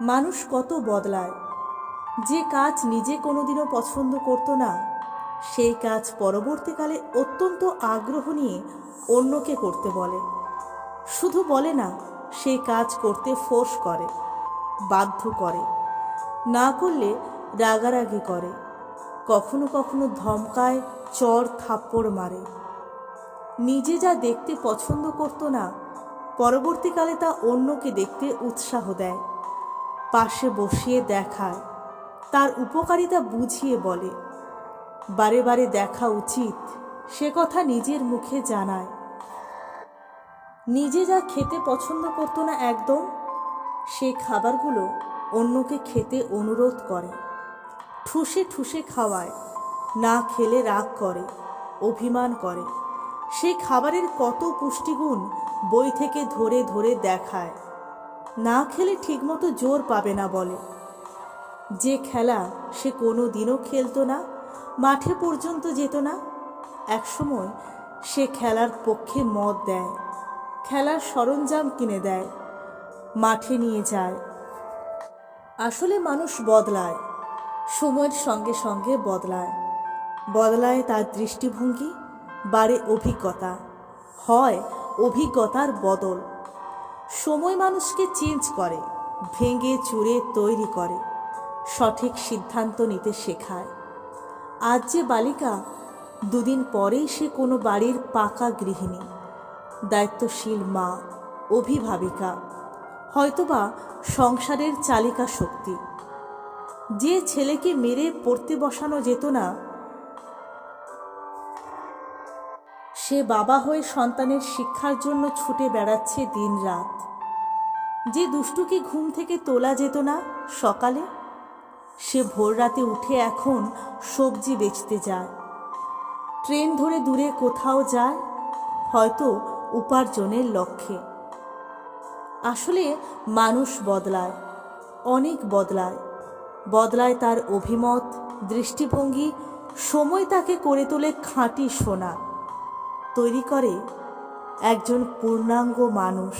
মানুষ কত বদলায়। যে কাজ নিজে কোনোদিনও পছন্দ করতো না, সেই কাজ পরবর্তীকালে অত্যন্ত আগ্রহ নিয়ে অন্যকে করতে বলে। শুধু বলে না সেই কাজ করতে ফোর্স করে, বাধ্য করে। না করলে রাগারাগি করে। কখনো কখনো ধমকায়, চর থাপ্পড় মারে। নিজে যা দেখতে পছন্দ করতো না, পরবর্তীকালে তা অন্যকে দেখতে উৎসাহ দেয়। পাশে বসিয়ে দেখায়। তার উপকারিতা বুঝিয়ে বলে, বারে বারে দেখা উচিত, সে কথা নিজের মুখে জানায়। নিজে যা খেতে পছন্দ করতো না একদম সেই খাবারগুলো অন্যকে খেতে অনুরোধ করে। ঠুসে ঠুসে খাওয়ায়, না খেলে রাগ করে, অভিমান করে। সেই খাবারের কত পুষ্টিগুণ বই থেকে ধরে ধরে দেখায়। না খেলে ঠিকমতো জোর পাবে না বলে। যে খেলা সে কোনো দিনও খেলতো না, মাঠে পর্যন্ত যেত না। একসময় সে খেলার পক্ষে মত দেয়, খেলার সরঞ্জাম কিনে দেয়, মাঠে নিয়ে যায়। আসলে মানুষ বদলায়, সময়ের সঙ্গে সঙ্গে বদলায়। বদলায় তার দৃষ্টিভঙ্গি, বাড়ে অভিজ্ঞতা, হয় অভিজ্ঞতার বদল। সময় মানুষকে চেঞ্জ করে, ভেঙে চুরে তৈরি করে, সঠিক সিদ্ধান্ত নিতে শেখায়। আজ যে বালিকা, দুদিন পরেই সে কোনো বাড়ির পাকা গৃহিণী, দায়িত্বশীল মা, অভিভাবিকা, হয়তোবা সংসারের চালিকা শক্তি। যে ছেলেকে মেরে পড়তে বসানো যেত না সে বাবা হয়ে সন্তানের শিক্ষার জন্য ছুটে বেড়াচ্ছে দিনরাত। যে দুষ্টুকে ঘুম থেকে তোলা যেত না সকালে, সে ভোর রাতে উঠে এখন সবজি বেচতে যায়। ট্রেন ধরে দূরে কোথাও যায়, হয়তো উপার্জনের লক্ষ্যে। আসলে মানুষ বদলায়, অনেক বদলায়। বদলায় তার অভিমত, দৃষ্টিভঙ্গি, সময় তাকে করে তোলে খাঁটি সোনা। তৈরি করে একজন পূর্ণাঙ্গ মানুষ।